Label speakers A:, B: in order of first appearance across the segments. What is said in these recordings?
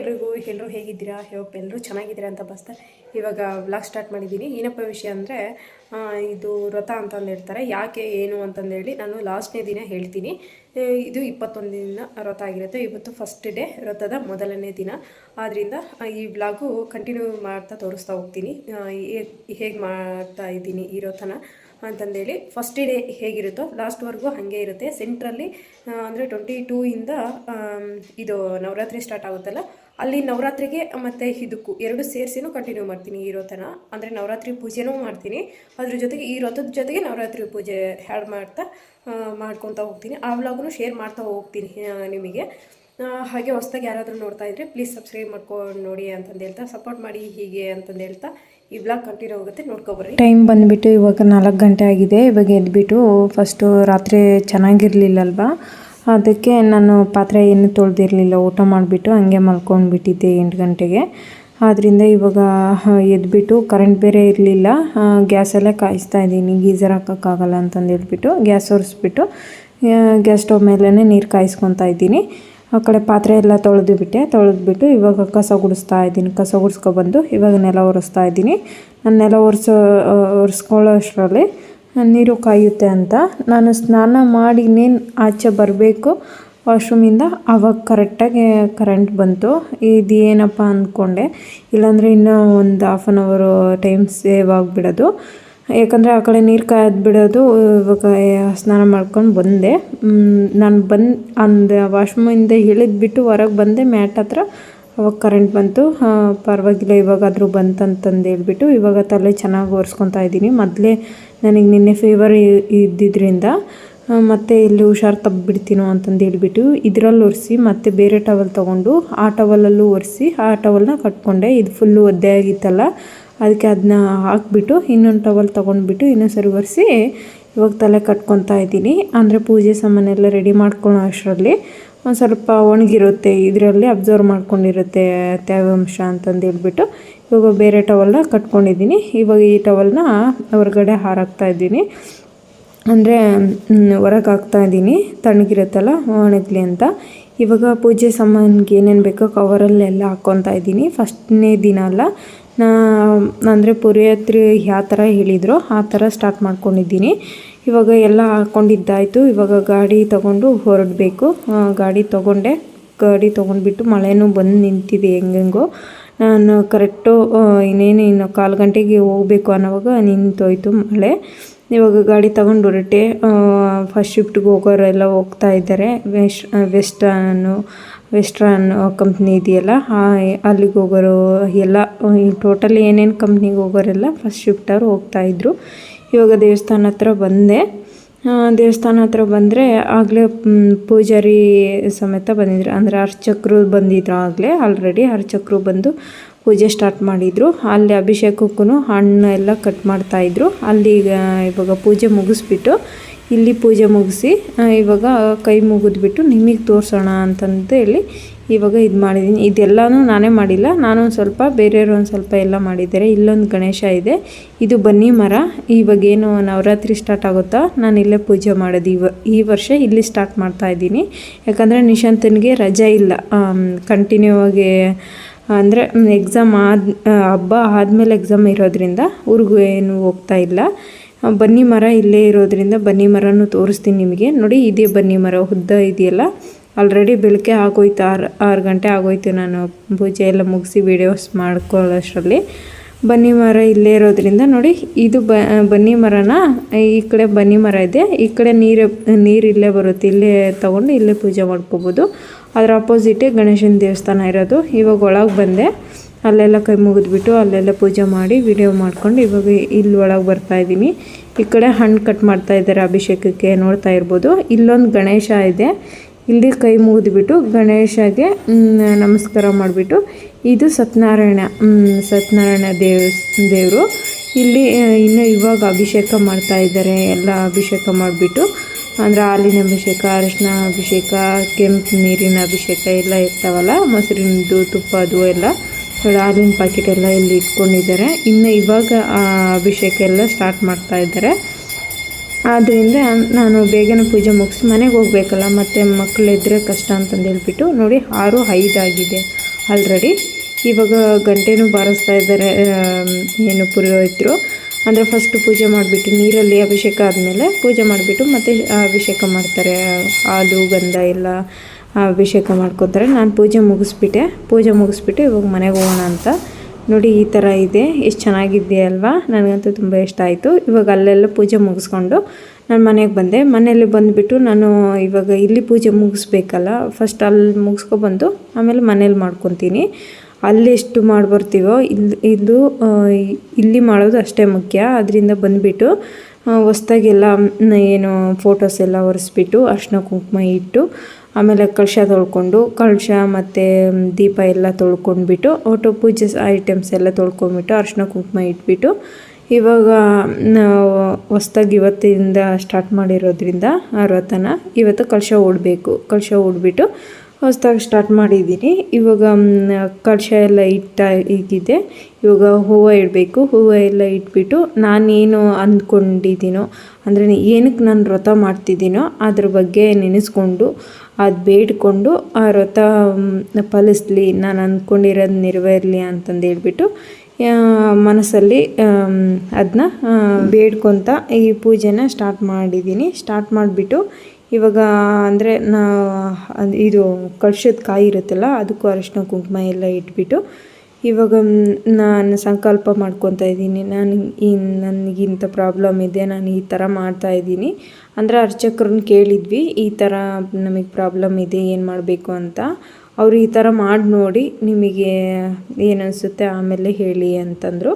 A: ಎಲ್ರಿಗೂ ಎಲ್ಲರೂ ಹೇಗಿದ್ದೀರಾ? ಹೋಪ್ ಎಲ್ಲರೂ ಚೆನ್ನಾಗಿದ್ದೀರಾ ಅಂತ ಬಸ್ತಾ ಇವಾಗ ವ್ಲಾಗ್ ಸ್ಟಾರ್ಟ್ ಮಾಡಿದ್ದೀನಿ. ಏನಪ್ಪ ವಿಷಯ ಅಂದರೆ ಇದು ವ್ರತ ಅಂತಂದು ಹೇಳ್ತಾರೆ. ಯಾಕೆ, ಏನು ಅಂತಂದೇಳಿ ನಾನು ಲಾಸ್ಟ್ನೇ ದಿನ ಹೇಳ್ತೀನಿ. ಇದು ಇಪ್ಪತ್ತೊಂದು ದಿನ ವ್ರತ ಆಗಿರುತ್ತೆ. ಇವತ್ತು ಫಸ್ಟ್ ಡೇ ವ್ರತದ ಮೊದಲನೇ ದಿನ. ಆದ್ದರಿಂದ ಈ ವ್ಲಾಗು ಕಂಟಿನ್ಯೂ ಮಾಡ್ತಾ ತೋರಿಸ್ತಾ ಹೋಗ್ತೀನಿ. ಹೇಗೆ ಮಾಡ್ತಾ ಇದ್ದೀನಿ ಈ ವ್ರತನ ಅಂತಂದೇಳಿ ಫಸ್ಟ್ ಡೇ ಹೇಗಿರುತ್ತೋ ಲಾಸ್ಟ್ವರೆಗೂ ಹಾಗೆ ಇರುತ್ತೆ. ಸೆಂಟ್ರಲ್ಲಿ ಅಂದರೆ ಟ್ವೆಂಟಿ ಟೂ ಇಂದ ಇದು ನವರಾತ್ರಿ ಸ್ಟಾರ್ಟ್ ಆಗುತ್ತಲ್ಲ ಅಲ್ಲಿ ನವರಾತ್ರಿಗೆ ಮತ್ತು ಇದಕ್ಕೂ ಎರಡು ಸೇರಿಸಿನೂ ಕಂಟಿನ್ಯೂ ಮಾಡ್ತೀನಿ ಈ ವ್ರತನ ಅಂದರೆ ನವರಾತ್ರಿ ಪೂಜೆನೂ ಮಾಡ್ತೀನಿ. ಅದ್ರ ಜೊತೆಗೆ ಈ ರಥದ ಜೊತೆಗೆ ನವರಾತ್ರಿ ಪೂಜೆ ಹ್ಯಾಡ್ ಮಾಡ್ತಾ ಮಾಡ್ಕೊತಾ ಹೋಗ್ತೀನಿ. ಆ ವ್ಲಾಗನ್ನು ಶೇರ್ ಮಾಡ್ತಾ ಹೋಗ್ತೀನಿ ನಿಮಗೆ. ಹಾಗೆ ಹೊಸ್ದಾಗಿ ಯಾರಾದರೂ ನೋಡ್ತಾ ಇದ್ದರೆ ಪ್ಲೀಸ್ ಸಬ್ಸ್ಕ್ರೈಬ್ ಮಾಡ್ಕೊಂಡು ನೋಡಿ ಅಂತಂದು ಹೇಳ್ತಾ ಸಪೋರ್ಟ್ ಮಾಡಿ ಹೀಗೆ ಅಂತಂದು ಹೇಳ್ತಾ, ಈ ವ್ಲಾಗ್ ಕಂಟಿನ್ಯೂ ಹೋಗುತ್ತೆ ನೋಡ್ಕೊಬರ್ರಿ
B: ಟೈಮ್ ಬಂದುಬಿಟ್ಟು ಇವಾಗ ನಾಲ್ಕು ಗಂಟೆ ಆಗಿದೆ. ಇವಾಗ ಎದ್ಬಿಟ್ಟು ಫಸ್ಟು ರಾತ್ರಿ ಚೆನ್ನಾಗಿರಲಿಲ್ಲಲ್ವಾ? ಅದಕ್ಕೆ ನಾನು ಪಾತ್ರೆ ಏನು ತೊಳೆದಿರಲಿಲ್ಲ, ಊಟ ಮಾಡಿಬಿಟ್ಟು ಹಂಗೆ ಮಲ್ಕೊಂಡ್ಬಿಟ್ಟಿದ್ದೆ ಎಂಟು ಗಂಟೆಗೆ. ಆದ್ದರಿಂದ ಇವಾಗ ಎದ್ಬಿಟ್ಟು ಕರೆಂಟ್ ಬೇರೆ ಇರಲಿಲ್ಲ. ಗ್ಯಾಸಲ್ಲೇ ಕಾಯಿಸ್ತಾ ಇದ್ದೀನಿ. ಗೀಸರ್ ಹಾಕೋಕ್ಕಾಗಲ್ಲ ಅಂತಂದು ಹೇಳ್ಬಿಟ್ಟು ಗ್ಯಾಸ್ ಒರೆಸ್ಬಿಟ್ಟು ಗ್ಯಾಸ್ ಸ್ಟವ್ ಮೇಲೇ ನೀರು ಕಾಯಿಸ್ಕೊತಾ ಇದ್ದೀನಿ. ಆ ಕಡೆ ಪಾತ್ರೆ ಎಲ್ಲ ತೊಳೆದು ಬಿಟ್ಟೆ. ತೊಳೆದ್ಬಿಟ್ಟು ಇವಾಗ ಕಸ ಗುಡಿಸ್ತಾ ಇದ್ದೀನಿ. ಕಸ ಗುಡಿಸ್ಕೊಬಂದು ಇವಾಗ ನೆಲ ಒರೆಸ್ತಾ ಇದ್ದೀನಿ. ನಾನು ನೆಲ ಒರೆಸೋ ಒರೆಸ್ಕೊಳ್ಳೋ ಅಷ್ಟರಲ್ಲಿ ನೀರು ಕಾಯುತ್ತೆ ಅಂತ. ನಾನು ಸ್ನಾನ ಮಾಡಿ ಇನ್ನೇನು ಆಚೆ ಬರಬೇಕು. ವಾಶ್ರೂಮಿಂದ ಆವಾಗ ಕರೆಕ್ಟಾಗಿ ಕರೆಂಟ್ ಬಂತು. ಇದು ಏನಪ್ಪ ಅಂದ್ಕೊಂಡೆ. ಇಲ್ಲಾಂದರೆ ಇನ್ನೂ ಒಂದು half an hour time save ಆಗಿಬಿಡೋದು. ಯಾಕಂದರೆ ಆ ಕಡೆ ನೀರು ಕಾಯ್ದು ಬಿಡೋದು. ಇವಾಗ ಸ್ನಾನ ಮಾಡ್ಕೊಂಡು ಬಂದೆ. ನಾನು ಬಂದು, ಅಂದ ವಾಶ್ರೂಮಿಂದ ಇಳಿದ್ಬಿಟ್ಟು ಹೊರಗೆ ಬಂದೆ ಮ್ಯಾಟ್ ಹತ್ರ. ಅವಾಗ ಕರೆಂಟ್ ಬಂತು. ಪರವಾಗಿಲ್ಲ, ಇವಾಗಾದರೂ ಬಂತಂತಂದು ಹೇಳ್ಬಿಟ್ಟು ಇವಾಗ ತಲೆ ಚೆನ್ನಾಗಿ ಒರೆಸ್ಕೊತಾ ಇದ್ದೀನಿ. ಮೊದಲೇ ನನಗೆ ನಿನ್ನೆ ಫೀವರ್ ಇದ್ದಿದ್ದರಿಂದ ಮತ್ತೆ ಇಲ್ಲಿ ಹುಷಾರು ತಪ್ಪಿಬಿಡ್ತೀನೋ ಅಂತಂದು ಹೇಳ್ಬಿಟ್ಟು ಇದರಲ್ಲಿ ಒರೆಸಿ, ಮತ್ತೆ ಬೇರೆ ಟವಲ್ ತೊಗೊಂಡು ಆ ಟವಲಲ್ಲೂ ಒರೆಸಿ, ಆ ಟವಲ್ನ ಕಟ್ಕೊಂಡೆ. ಇದು ಫುಲ್ಲು ಒದ್ದೆ ಆಗಿತ್ತಲ್ಲ, ಅದಕ್ಕೆ ಅದನ್ನ ಹಾಕ್ಬಿಟ್ಟು ಇನ್ನೊಂದು ಟವಲ್ ತೊಗೊಂಡ್ಬಿಟ್ಟು ಇನ್ನೊಂದು ಸರಿ ಒರೆಸಿ, ಇವಾಗ ತಲೆ ಕಟ್ಕೊತಾ ಇದ್ದೀನಿ. ಅಂದರೆ ಪೂಜೆ ಸಾಮಾನೆಲ್ಲ ರೆಡಿ ಮಾಡ್ಕೊಳ್ಳೋ ಅಷ್ಟರಲ್ಲಿ. ಒಂದು ಸ್ವಲ್ಪ ಒಣಗಿರುತ್ತೆ, ಇದರಲ್ಲಿ ಅಬ್ಸರ್ವ್ ಮಾಡ್ಕೊಂಡಿರುತ್ತೆ ತೇವಾಂಶ ಅಂತಂದು ಹೇಳ್ಬಿಟ್ಟು. ಇವಾಗ ಬೇರೆ ಟವಲ್ನ ಕಟ್ಕೊಂಡಿದ್ದೀನಿ. ಇವಾಗ ಈ ಟವಲ್ನ ಹೊರಗಡೆ ಹಾರಾಕ್ತಾ ಇದ್ದೀನಿ. ಅಂದರೆ ಹೊರಗೆ ಹಾಕ್ತಾ ಇದ್ದೀನಿ. ತಣ್ಣಗಿರುತ್ತಲ್ಲ, ಒಣಗಲಿ ಅಂತ. ಇವಾಗ ಪೂಜೆ ಸಾಮಾನಿಗೆ ಏನೇನು ಬೇಕೋ ಕವರಲ್ಲೆಲ್ಲ ಹಾಕ್ಕೊತಾ ಇದ್ದೀನಿ. ಫಸ್ಟ್ನೇ ದಿನ ಅಲ್ಲ, ನಾ, ಅಂದರೆ ಪುರಿಯತ್ರಿ ಯಾವ ಥರ ಹೇಳಿದ್ರು ಆ ಥರ ಸ್ಟಾರ್ಟ್ ಮಾಡ್ಕೊಂಡಿದ್ದೀನಿ. ಇವಾಗ ಎಲ್ಲ ಹಾಕ್ಕೊಂಡಿದ್ದಾಯಿತು ಇವಾಗ ಗಾಡಿ ತಗೊಂಡು ಹೊರಡಬೇಕು. ಗಾಡಿ ತೊಗೊಂಡೆ. ಗಾಡಿ ತೊಗೊಂಡ್ಬಿಟ್ಟು ಮಳೆನೂ ಬಂದು ನಿಂತಿದೆ ಹೆಂಗೆಂಗೋ. ನಾನು ಕರೆಕ್ಟು ಇನ್ನೇನು ಇನ್ನು ಕಾಲು ಗಂಟೆಗೆ ಹೋಗಬೇಕು ಅನ್ನೋವಾಗ ನಿಂತೋಯ್ತು ಮಳೆ. ಇವಾಗ ಗಾಡಿ ತಗೊಂಡು ಹೊರಟೆ. ಫಸ್ಟ್ ಶಿಫ್ಟ್ಗೆ ಹೋಗೋರೆಲ್ಲ ಹೋಗ್ತಾ ಇದ್ದಾರೆ. ವೆಸ್ಟ್, ವೆಸ್ಟರ್ನು ವೆಸ್ಟ್ರನ್ ಕಂಪ್ನಿ ಇದೆಯಲ್ಲ, ಆ- ಅಲ್ಲಿಗೆ ಹೋಗೋರು ಎಲ್ಲ ಟೋಟಲಿ ಏನೇನು ಕಂಪ್ನಿಗೆ ಹೋಗೋರೆಲ್ಲ ಫಸ್ಟ್ ಶಿಫ್ಟ್ ಅವರು ಹೋಗ್ತಾಯಿದ್ರು ಇವಾಗ ದೇವಸ್ಥಾನ ಹತ್ರ ಬಂದೆ. ದೇವಸ್ಥಾನ ಹತ್ರ ಬಂದರೆ ಆಗಲೇ ಪೂಜಾರಿ ಸಮೇತ ಬಂದಿದ್ರು. ಅಂದರೆ ಅರ್ಚಕರು ಬಂದಿದ್ರು ಆಗಲೇ ಆಲ್ರೆಡಿ ಅರ್ಚಕರು ಬಂದು ಪೂಜೆ ಸ್ಟಾರ್ಟ್ ಮಾಡಿದರು. ಅಲ್ಲಿ ಅಭಿಷೇಕಕ್ಕೂ ಹಣ್ಣು ಎಲ್ಲ ಕಟ್ ಮಾಡ್ತಾಯಿದ್ರು ಅಲ್ಲಿ ಈಗ, ಇವಾಗ ಪೂಜೆ ಮುಗಿಸ್ಬಿಟ್ಟು ಇಲ್ಲಿ ಪೂಜೆ ಮುಗಿಸಿ ಇವಾಗ ಕೈ ಮುಗಿದ್ಬಿಟ್ಟು ನಿಮಗೆ ತೋರಿಸೋಣ ಅಂತಂದು ಹೇಳಿ ಇವಾಗ ಇದು ಮಾಡಿದ್ದೀನಿ ಇದೆಲ್ಲನೂ ನಾನೇ ಮಾಡಿಲ್ಲ. ನಾನು ಒಂದು ಸ್ವಲ್ಪ ಬೇರೆಯವರು ಒಂದು ಸ್ವಲ್ಪ ಎಲ್ಲ ಮಾಡಿದ್ದಾರೆ. ಇಲ್ಲೊಂದು ಗಣೇಶ ಇದೆ. ಇದು ಬನ್ನಿ ಮರ. ಇವಾಗೇನು ನವರಾತ್ರಿ ಸ್ಟಾರ್ಟ್ ಆಗುತ್ತಾ? ನಾನು ಇಲ್ಲೇ ಪೂಜೆ ಮಾಡೋದು. ಇವ ಈ ವರ್ಷ ಇಲ್ಲಿ ಸ್ಟಾರ್ಟ್ ಮಾಡ್ತಾ ಇದ್ದೀನಿ. ಯಾಕಂದರೆ ನಿಶಾಂತನಿಗೆ ರಜೆ ಇಲ್ಲ. ಕಂಟಿನ್ಯೂ ಆಗಿ, ಅಂದರೆ ಎಕ್ಸಾಮ್ ಆದ ಹಬ್ಬ ಆದಮೇಲೆ ಎಕ್ಸಾಮ್ ಇರೋದ್ರಿಂದ ಊರಿಗೂ ಏನು ಹೋಗ್ತಾ ಇಲ್ಲ. ಬನ್ನಿ ಮರ ಇಲ್ಲೇ ಇರೋದ್ರಿಂದ ಬನ್ನಿ ಮರನೂ ತೋರಿಸ್ತೀನಿ ನಿಮಗೆ. ನೋಡಿ, ಇದೇ ಬನ್ನಿ ಮರ, ಉದ್ದ ಇದೆಯಲ್ಲ? ಆಲ್ರೆಡಿ ಬೆಳಗ್ಗೆ ಆಗೋಯ್ತು, ಆರು ಆರು ಗಂಟೆ ಆಗೋಯ್ತು ನಾನು ಪೂಜೆ ಎಲ್ಲ ಮುಗಿಸಿ ವೀಡಿಯೋಸ್ ಮಾಡ್ಕೊಳ್ಳೋಷ್ಟರಲ್ಲಿ. ಬನ್ನಿ ಮರ ಇಲ್ಲೇ ಇರೋದ್ರಿಂದ ನೋಡಿ, ಇದು ಬ ಬನ್ನಿ ಮರನ? ಈ ಕಡೆ ಬನ್ನಿ ಮರ ಇದೆ. ಈ ಕಡೆ ನೀರು ನೀರು ಇಲ್ಲೇ ಬರುತ್ತೆ, ಇಲ್ಲೇ ತೊಗೊಂಡು ಇಲ್ಲೇ ಪೂಜೆ ಮಾಡ್ಕೋಬೋದು. ಅದರ ಅಪೋಸಿಟೇ ಗಣೇಶನ ದೇವಸ್ಥಾನ ಇರೋದು. ಇವಾಗ ಒಳಗೆ ಬಂದೆ. ಅಲ್ಲೆಲ್ಲ ಕೈ ಮುಗಿದ್ಬಿಟ್ಟು ಅಲ್ಲೆಲ್ಲ ಪೂಜೆ ಮಾಡಿ ವಿಡಿಯೋ ಮಾಡ್ಕೊಂಡು ಇವಾಗ ಇಲ್ಲಿ ಒಳಗೆ ಬರ್ತಾ ಇದ್ದೀನಿ. ಈ ಕಡೆ ಹಣ್ಣು ಕಟ್ ಮಾಡ್ತಾ ಇದ್ದಾರೆ ಅಭಿಷೇಕಕ್ಕೆ, ನೋಡ್ತಾ ಇರ್ಬೋದು. ಇಲ್ಲೊಂದು ಗಣೇಶ ಇದೆ. ಇಲ್ಲಿ ಕೈ ಮುಗಿದ್ಬಿಟ್ಟು ಗಣೇಶಗೆ ನಮಸ್ಕಾರ ಮಾಡಿಬಿಟ್ಟು ಇದು ಸತ್ಯನಾರಾಯಣ ಸತ್ಯನಾರಾಯಣ ದೇವ್, ದೇವರು. ಇಲ್ಲಿ ಇನ್ನು ಇವಾಗ ಅಭಿಷೇಕ ಮಾಡ್ತಾ ಇದ್ದಾರೆ, ಎಲ್ಲ ಅಭಿಷೇಕ ಮಾಡಿಬಿಟ್ಟು. ಅಂದರೆ ಹಾಲಿನ ಅಭಿಷೇಕ, ಅರಿಶಿನ ಅಭಿಷೇಕ, ಕೆಂಪು ನೀರಿನ ಅಭಿಷೇಕ ಎಲ್ಲ ಇರ್ತಾವಲ್ಲ ಮೊಸರಿನದು ತುಪ್ಪದು ಎಲ್ಲ. ಹಾಲಿನ ಪ್ಯಾಕೆಟ್ ಎಲ್ಲ ಇಲ್ಲಿ ಇಟ್ಕೊಂಡಿದ್ದಾರೆ. ಇನ್ನು ಇವಾಗ ಅಭಿಷೇಕ ಎಲ್ಲ ಸ್ಟಾರ್ಟ್ ಮಾಡ್ತಾ ಇದ್ದಾರೆ. ಆದ್ದರಿಂದ ನಾನು ಬೇಗನೆ ಪೂಜೆ ಮುಗಿಸಿ ಮನೆಗೆ ಹೋಗಬೇಕಲ್ಲ, ಮತ್ತು ಮಕ್ಕಳಿದ್ರೆ ಕಷ್ಟ ಅಂತಂದು ಹೇಳ್ಬಿಟ್ಟು ನೋಡಿ ಆರು ಐದಾಗಿದೆ ಆಲ್ರೆಡಿ ಇವಾಗ ಗಂಟೆನೂ ಬಾರಿಸ್ತಾ ಇದ್ದಾರೆ ಏನು ಪುರೋಹಿತರು. ಅಂದರೆ ಫಸ್ಟ್ ಪೂಜೆ ಮಾಡಿಬಿಟ್ಟು ನೀರಲ್ಲಿ ಅಭಿಷೇಕ ಆದಮೇಲೆ ಪೂಜೆ ಮಾಡಿಬಿಟ್ಟು ಮತ್ತೆ ಅಭಿಷೇಕ ಮಾಡ್ತಾರೆ, ಹಾಲು, ಗಂಧ ಎಲ್ಲ. ಅಭಿಷೇಕ ಮಾಡ್ಕೋತಾರೆ. ನಾನು ಪೂಜೆ ಮುಗಿಸ್ಬಿಟ್ಟೆ. ಪೂಜೆ ಮುಗಿಸ್ಬಿಟ್ಟು ಇವಾಗ ಮನೆಗೆ ಹೋಗೋಣ ಅಂತ. ನೋಡಿ, ಈ ಥರ ಇದೆ. ಎಷ್ಟು ಚೆನ್ನಾಗಿದೆ ಅಲ್ವಾ? ನನಗಂತೂ ತುಂಬ ಇಷ್ಟ ಆಯಿತು. ಇವಾಗ ಅಲ್ಲೆಲ್ಲ ಪೂಜೆ ಮುಗಿಸ್ಕೊಂಡು ನಾನು ಮನೆಗೆ ಬಂದೆ. ಮನೆಯಲ್ಲಿ ಬಂದುಬಿಟ್ಟು ನಾನು ಇವಾಗ ಇಲ್ಲಿ ಪೂಜೆ ಮುಗಿಸ್ಬೇಕಲ್ಲ. ಫಸ್ಟ್ ಅಲ್ಲಿ ಮುಗಿಸ್ಕೊಬಂದು ಆಮೇಲೆ ಮನೇಲಿ ಮಾಡ್ಕೊತೀನಿ. ಅಲ್ಲಿ ಎಷ್ಟು ಮಾಡಿ ಬರ್ತೀವೋ ಇಲ್ಲಿ ಇದು ಇಲ್ಲಿ ಮಾಡೋದು ಅಷ್ಟೇ ಮುಖ್ಯ. ಅದರಿಂದ ಬಂದುಬಿಟ್ಟು ಹೊಸ್ದಾಗೆಲ್ಲ ಏನು ಫೋಟೋಸ್ ಎಲ್ಲ ಒರೆಸ್ಬಿಟ್ಟು ಅರ್ಶಿನ ಕುಂಕುಮ ಇಟ್ಟು, ಆಮೇಲೆ ಕಳಶ ತೊಳ್ಕೊಂಡು, ಕಳಶ ಮತ್ತು ದೀಪ ಎಲ್ಲ ತೊಳ್ಕೊಂಡ್ಬಿಟ್ಟು, ಒಟ್ಟು ಪೂಜೆ ಐಟಮ್ಸ್ ಎಲ್ಲ ತೊಳ್ಕೊಂಡ್ಬಿಟ್ಟು ಅರ್ಶಿನ ಕುಂಕುಮ ಇಟ್ಬಿಟ್ಟು, ಇವಾಗ ನಾವು ಹೊಸ್ದಾಗಿ ಇವತ್ತಿಂದ ಸ್ಟಾರ್ಟ್ ಮಾಡಿರೋದ್ರಿಂದ ಆ ವ್ರತನ ಇವತ್ತು ಕಳಶ ಓಡಬೇಕು. ಕಳಶ ಓಡ್ಬಿಟ್ಟು ಹೊಸ್ದಾಗಿ ಸ್ಟಾರ್ಟ್ ಮಾಡಿದ್ದೀನಿ ಇವಾಗ ಕಳಶ ಎಲ್ಲ ಇಟ್ಟ ಇದ್ದಿದೆ ಇವಾಗ ಹೂವು ಇಡಬೇಕು. ಹೂವು ಎಲ್ಲ ಇಟ್ಬಿಟ್ಟು ನಾನೇನು ಅಂದ್ಕೊಂಡಿದ್ದೀನೋ, ಅಂದರೆ ಏನಕ್ಕೆ ನಾನು ವ್ರತ ಮಾಡ್ತಿದ್ದೀನೋ ಅದ್ರ ಬಗ್ಗೆ ನೆನೆಸ್ಕೊಂಡು ಅದು ಬೇಡ್ಕೊಂಡು ಆ ವ್ರತ ಫಲಿಸ್ಲಿ. ನಾನು ಅಂದ್ಕೊಂಡಿರೋದು ನೆರವೇರಲಿ ಅಂತಂದು ಹೇಳ್ಬಿಟ್ಟು ಮನಸ್ಸಲ್ಲಿ ಅದನ್ನ ಬೇಡ್ಕೊತ ಈ ಪೂಜೆನ ಸ್ಟಾರ್ಟ್ ಮಾಡಿದ್ದೀನಿ ಸ್ಟಾರ್ಟ್ ಮಾಡಿಬಿಟ್ಟು ಇವಾಗ ಅಂದರೆ ನಾ ಇದು ಕಳ್ಶದ ಕಾಯಿ ಇರುತ್ತಲ್ಲ, ಅದಕ್ಕೂ ಅರಿಶಿನ ಕುಂಕುಮ ಎಲ್ಲ ಇಟ್ಬಿಟ್ಟು ಇವಾಗ ನಾನು ಸಂಕಲ್ಪ ಮಾಡ್ಕೊತಾ ಇದ್ದೀನಿ. ನಾನು ಈ ನನಗಿಂಥ ಪ್ರಾಬ್ಲಮ್ ಇದೆ, ನಾನು ಈ ಥರ ಮಾಡ್ತಾ ಇದ್ದೀನಿ. ಅಂದರೆ ಅರ್ಚಕರನ್ನ ಕೇಳಿದ್ವಿ, ಈ ಥರ ನಮಗೆ ಪ್ರಾಬ್ಲಮ್ ಇದೆ, ಏನು ಮಾಡಬೇಕು ಅಂತ. ಅವರು ಈ ಥರ ಮಾಡಿ ನೋಡಿ ನಿಮಗೆ ಏನನ್ಸುತ್ತೆ ಆಮೇಲೆ ಹೇಳಿ ಅಂತಂದರು.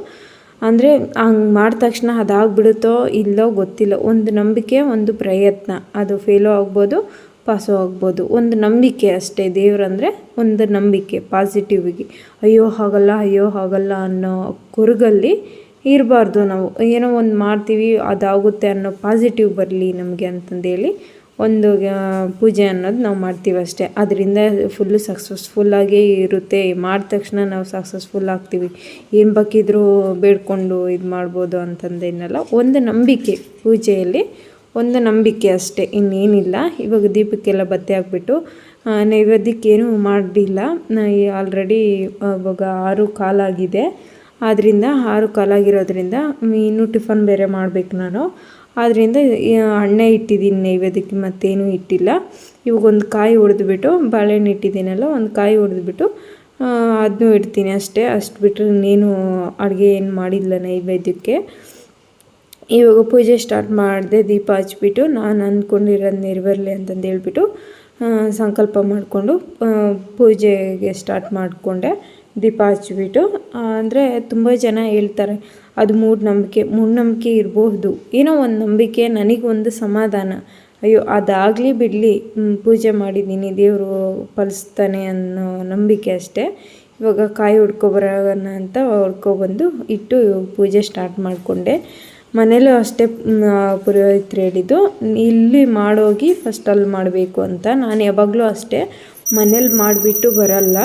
B: ಅಂದರೆ ಹಂಗೆ ಮಾಡಿದ ತಕ್ಷಣ ಅದಾಗ್ಬಿಡುತ್ತೋ ಇಲ್ಲೋ ಗೊತ್ತಿಲ್ಲ. ಒಂದು ನಂಬಿಕೆ, ಒಂದು ಪ್ರಯತ್ನ. ಅದು ಫೇಲೂ ಆಗ್ಬೋದು ಪಾಸು ಆಗ್ಬೋದು. ಒಂದು ನಂಬಿಕೆ ಅಷ್ಟೇ. ದೇವರಂದರೆ ಒಂದು ನಂಬಿಕೆ ಪಾಸಿಟಿವಿಗೆ ಅಯ್ಯೋ, ಹಾಗಲ್ಲ ಅಯ್ಯೋ, ಹಾಗಲ್ಲ ಅನ್ನೋ ಕುರುಗಲ್ಲಿ ಇರಬಾರ್ದು ನಾವು. ಏನೋ ಒಂದು ಮಾಡ್ತೀವಿ, ಅದಾಗುತ್ತೆ ಅನ್ನೋ ಪಾಸಿಟಿವ್ ಬರಲಿ ನಮಗೆ ಅಂತಂದೇಳಿ ಒಂದು ಪೂಜೆ ಅನ್ನೋದು ನಾವು ಮಾಡ್ತೀವಿ ಅಷ್ಟೇ. ಅದರಿಂದ ಫುಲ್ಲು ಸಕ್ಸಸ್ಫುಲ್ಲಾಗೇ ಇರುತ್ತೆ. ಮಾಡಿದ ತಕ್ಷಣ ನಾವು ಸಕ್ಸಸ್ಫುಲ್ ಆಗ್ತೀವಿ. ಏನು ಬೇಕಿದ್ರೂ ಬೇಡ್ಕೊಂಡು ಇದು ಮಾಡ್ಬೋದು ಅಂತಂದೇನಲ್ಲ ಒಂದು ನಂಬಿಕೆ ಪೂಜೆಯಲ್ಲಿ, ಒಂದು ನಂಬಿಕೆ ಅಷ್ಟೇ. ಇನ್ನೇನಿಲ್ಲ. ಇವಾಗ ದೀಪಕ್ಕೆಲ್ಲ ಬತ್ತಿ ಹಾಕ್ಬಿಟ್ಟು ನೈವೇದ್ಯಕ್ಕೇನು ಮಾಡಿಲ್ಲ. ಆಲ್ರೆಡಿ ಇವಾಗ ಆರು ಕಾಲಾಗಿದೆ ಆದ್ದರಿಂದ ಆರು ಕಾಲಾಗಿರೋದ್ರಿಂದ ಇನ್ನೂ ಟಿಫನ್ ಬೇರೆ ಮಾಡಬೇಕು ನಾನು. ಆದ್ದರಿಂದ ಹಣ್ಣೆ ಇಟ್ಟಿದ್ದೀನಿ ನೈವೇದ್ಯಕ್ಕೆ, ಮತ್ತೇನೂ ಇಟ್ಟಿಲ್ಲ. ಇವಾಗ ಒಂದು ಕಾಯಿ ಹೊಡೆದ್ಬಿಟ್ಟು ಬಾಳೆಹಣ್ಣು ಇಟ್ಟಿದ್ದೀನಲ್ಲ, ಒಂದು ಕಾಯಿ ಹೊಡೆದ್ಬಿಟ್ಟು ಅದನ್ನೂ ಇಡ್ತೀನಿ ಅಷ್ಟೇ. ಅಷ್ಟು ಬಿಟ್ಟರೆ ಇನ್ನೇನು ಅಡುಗೆ ಏನು ಮಾಡಿಲ್ಲ ನೈವೇದ್ಯಕ್ಕೆ. ಇವಾಗ ಪೂಜೆ ಸ್ಟಾರ್ಟ್ ಮಾಡಿದೆ ದೀಪ ಹಚ್ಬಿಟ್ಟು, ನಾನು ಅಂದ್ಕೊಂಡಿರೋದು ನೆರವೇರಲಿ ಅಂತಂದು ಹೇಳ್ಬಿಟ್ಟು ಸಂಕಲ್ಪ ಮಾಡಿಕೊಂಡು ಪೂಜೆಗೆ ಸ್ಟಾರ್ಟ್ ಮಾಡಿಕೊಂಡೆ. ದೀಪ ಹಚ್ಚಿಬಿಟ್ಟು ಅಂದರೆ ತುಂಬ ಜನ ಹೇಳ್ತಾರೆ, ಅದು ಮೂಢನಂಬಿಕೆ ಮೂಢನಂಬಿಕೆ ಇರಬಹುದು. ಏನೋ ಒಂದು ನಂಬಿಕೆ ನನಗೊಂದು ಸಮಾಧಾನ. ಅಯ್ಯೋ, ಅದಾಗಲಿ ಬಿಡಲಿ ಪೂಜೆ ಮಾಡಿದ್ದೀನಿ ದೇವರು ಫಲಿಸ್ತಾನೆ ಅನ್ನೋ ನಂಬಿಕೆ ಅಷ್ಟೇ. ಇವಾಗ ಕಾಯಿ ಹುಡ್ಕೊಬರೋಣ ಅಂತ ಹುಡ್ಕೊಬಂದು ಇಟ್ಟು ಪೂಜೆ ಸ್ಟಾರ್ಟ್ ಮಾಡಿಕೊಂಡೆ. ಮನೇಲೂ ಅಷ್ಟೇ ಪುರೋಹಿತ್ರು ಹೇಳಿದ್ದು, ಇಲ್ಲಿ ಮಾಡೋಗಿ ಫಸ್ಟ್ ಅಲ್ಲಿ ಮಾಡಬೇಕು ಅಂತ. ನಾನು ಯಾವಾಗಲೂ ಅಷ್ಟೇ, ಮನೇಲಿ ಮಾಡಿಬಿಟ್ಟು ಬರಲ್ಲ.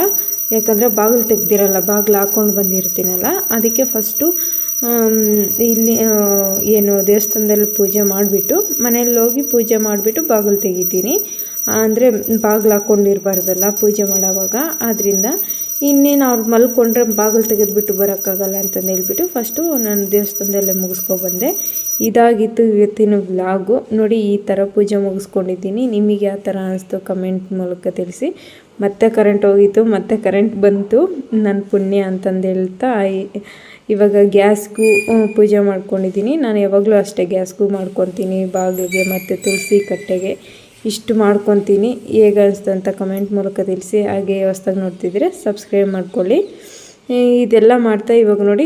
B: ಯಾಕಂದರೆ ಬಾಗಿಲು ತೆಗ್ದಿರಲ್ಲ, ಬಾಗಿಲು ಹಾಕ್ಕೊಂಡು ಬಂದಿರ್ತೀನಲ್ಲ, ಅದಕ್ಕೆ ಫಸ್ಟು ಇಲ್ಲಿ ಏನು ದೇವಸ್ಥಾನದಲ್ಲಿ ಪೂಜೆ ಮಾಡಿಬಿಟ್ಟು, ಮನೆಯಲ್ಲಿ ಹೋಗಿ ಪೂಜೆ ಮಾಡಿಬಿಟ್ಟು ಬಾಗಿಲು ತೆಗಿತೀನಿ. ಅಂದರೆ ಬಾಗಿಲು ಹಾಕ್ಕೊಂಡಿರಬಾರ್ದಲ್ಲ ಪೂಜೆ ಮಾಡೋವಾಗ ಆದ್ದರಿಂದ ಇನ್ನೇನು ಅವ್ರು ಮಲ್ಕೊಂಡ್ರೆ ಬಾಗಿಲು ತೆಗೆದುಬಿಟ್ಟು ಬರೋಕ್ಕಾಗಲ್ಲ ಅಂತಂದು ಹೇಳ್ಬಿಟ್ಟು ಫಸ್ಟು ನಾನು ದೇವಸ್ಥಾನದಲ್ಲೇ ಮುಗಿಸ್ಕೊಬಂದೆ. ಇದಾಗಿತ್ತು ಇವತ್ತಿನ ವ್ಲಾಗು ನೋಡಿ ಈ ಥರ ಪೂಜೆ ಮುಗಿಸ್ಕೊಂಡಿದ್ದೀನಿ. ನಿಮಗೆ ಯಾವ ಥರ ಅನ್ನಿಸ್ತು ಕಮೆಂಟ್ ಮೂಲಕ ತಿಳಿಸಿ. ಮತ್ತೆ ಕರೆಂಟ್ ಹೋಗಿತ್ತು, ಮತ್ತೆ ಕರೆಂಟ್ ಬಂತು. ನನ್ನ ಪುಣ್ಯ ಅಂತಂದು ಹೇಳ್ತಾ ಇವಾಗ ಗ್ಯಾಸ್ಗೂ ಪೂಜೆ ಮಾಡ್ಕೊಂಡಿದ್ದೀನಿ ನಾನು ಯಾವಾಗಲೂ ಅಷ್ಟೇ ಗ್ಯಾಸ್ಗೂ ಮಾಡ್ಕೊತೀನಿ, ಬಾಗಿಲಿಗೆ ಮತ್ತು ತುಳಸಿ ಕಟ್ಟೆಗೆ. ಇಷ್ಟು ಮಾಡ್ಕೊತೀನಿ. ಹೇಗೆ ಅನಿಸ್ತು ಅಂತ ಕಮೆಂಟ್ ಮೂಲಕ ತಿಳಿಸಿ. ಹಾಗೆ ಹೊಸ್ದಾಗಿ ನೋಡ್ತಿದ್ರೆ ಸಬ್ಸ್ಕ್ರೈಬ್ ಮಾಡ್ಕೊಳ್ಳಿ. ಇದೆಲ್ಲ ಮಾಡ್ತಾ ಇವಾಗ ನೋಡಿ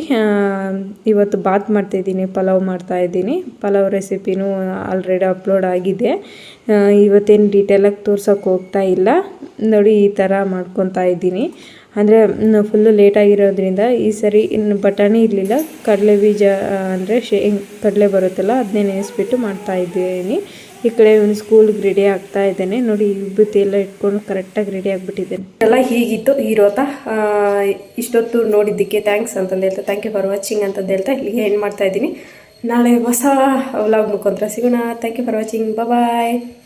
B: ಇವತ್ತು ಬಾತ್ ಮಾಡ್ತಾಯಿದ್ದೀನಿ ಪಲಾವ್ ಮಾಡ್ತಾಯಿದ್ದೀನಿ ಪಲಾವ್ ರೆಸಿಪಿನೂ ಆಲ್ರೆಡಿ ಅಪ್ಲೋಡ್ ಆಗಿದೆ. ಇವತ್ತೇನು ಡೀಟೇಲಾಗಿ ತೋರ್ಸೋಕೆ ಹೋಗ್ತಾ ಇಲ್ಲ. ನೋಡಿ, ಈ ಥರ ಮಾಡ್ಕೊತಾ ಇದ್ದೀನಿ. ಅಂದರೆ ಫುಲ್ಲು ಲೇಟಾಗಿರೋದ್ರಿಂದ ಈ ಸರಿ ಇನ್ನು ಬಟಾಣಿ ಇರಲಿಲ್ಲ. ಕಡಲೆ ಬೀಜ ಅಂದರೆ ಶೇ, ಕಡಲೆ ಬರುತ್ತಲ್ಲ ಅದನ್ನೇ ನೆನೆಸ್ಬಿಟ್ಟು ಮಾಡ್ತಾ ಇದ್ದೀನಿ. ಈ ಕಡೆ ಇವನು ಸ್ಕೂಲ್ಗೆ ರೆಡಿ ಆಗ್ತಾ ಇದ್ದಾನೆ. ನೋಡಿ ವಿಭೂತಿ ಎಲ್ಲ ಇಟ್ಕೊಂಡು ಕರೆಕ್ಟಾಗಿ ರೆಡಿ ಆಗಿಬಿಟ್ಟಿದ್ದಾನೆ.
A: ಎಲ್ಲ ಹೀಗಿತ್ತು ಈ ಇಷ್ಟೊತ್ತು ನೋಡಿದ್ದಕ್ಕೆ ಥ್ಯಾಂಕ್ಸ್ ಅಂತಂದು ಹೇಳ್ತಾ ಥ್ಯಾಂಕ್ ಯು ಫಾರ್ ವಾಚಿಂಗ್ ಅಂತಂದು ಹೇಳ್ತಾ, ಇಲ್ಲಿಗೆ ಏನು ಮಾಡ್ತಾ ಇದ್ದೀನಿ. ನಾಳೆ ಹೊಸ ವ್ಲಾಗ್ ಮುಖಾಂತರ ಸಿಗೋಣ. Thank you for watching bye